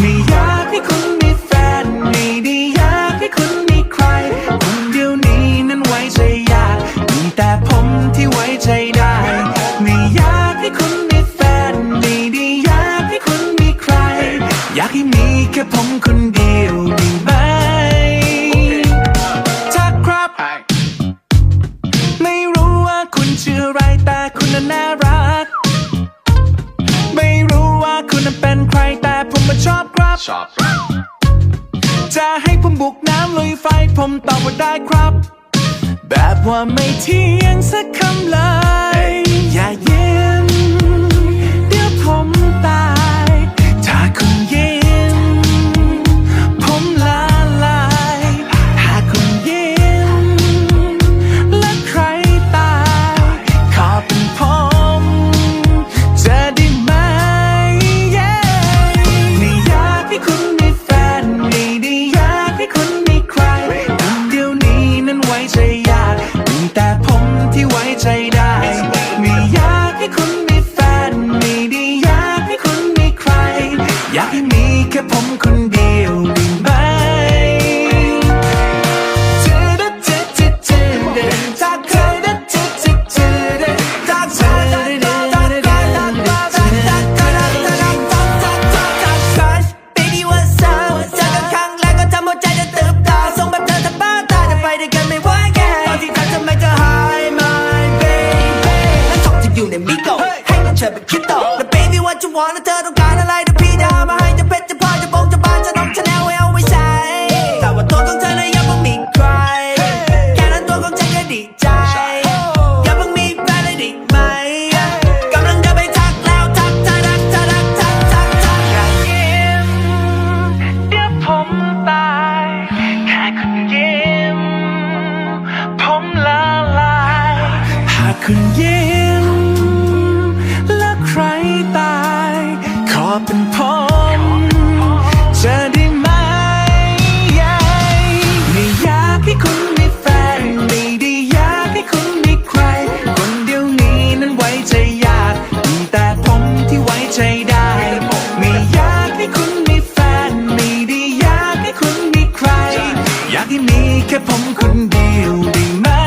ไม่อยากให้คุณมีแฟน ไม่ได้อยากให้คุณมีใคร คนเดียวนี้นั้นไว้ใจยาก มีแต่ผมที่ไว้ใจได้ ไม่อยากให้คุณมีแฟน ไม่ได้อยากให้คุณมีใคร อยากให้มีแค่ผมคนเดียว นั้นเป็นใครแต่ผมมาชอบครับ ชอบจะให้ผมบุกน้ำลุยไฟผมตอบว่าได้ครับ แบบว่าไม่เที่ยงสักคำเลย อยู่ในมิโกให้เงินเธอไปคิดต่อ Now baby what you want เธอต้องการอะไรเดี๋ยวพี่จะหามาให้จะเพชรจะพลอยจะบงจะบานจะน้องจะแนวไว้เอาไว้ใช้แต่ว่าตัวของเธอเนี่ะยังไม่มีใคร แค่นั้นตัวของฉันก็ดีใจ อย่าเพิ่งมีแฟนเลยดีไหมกำลังจะไปทักแล้วทักทักทักทักทักทักทักอยากยิ้มเดี๋ยวผมตายแค่คุณยิ้มผมละลายหากคุณยิ้ม ผมคนเดียวได้ไหม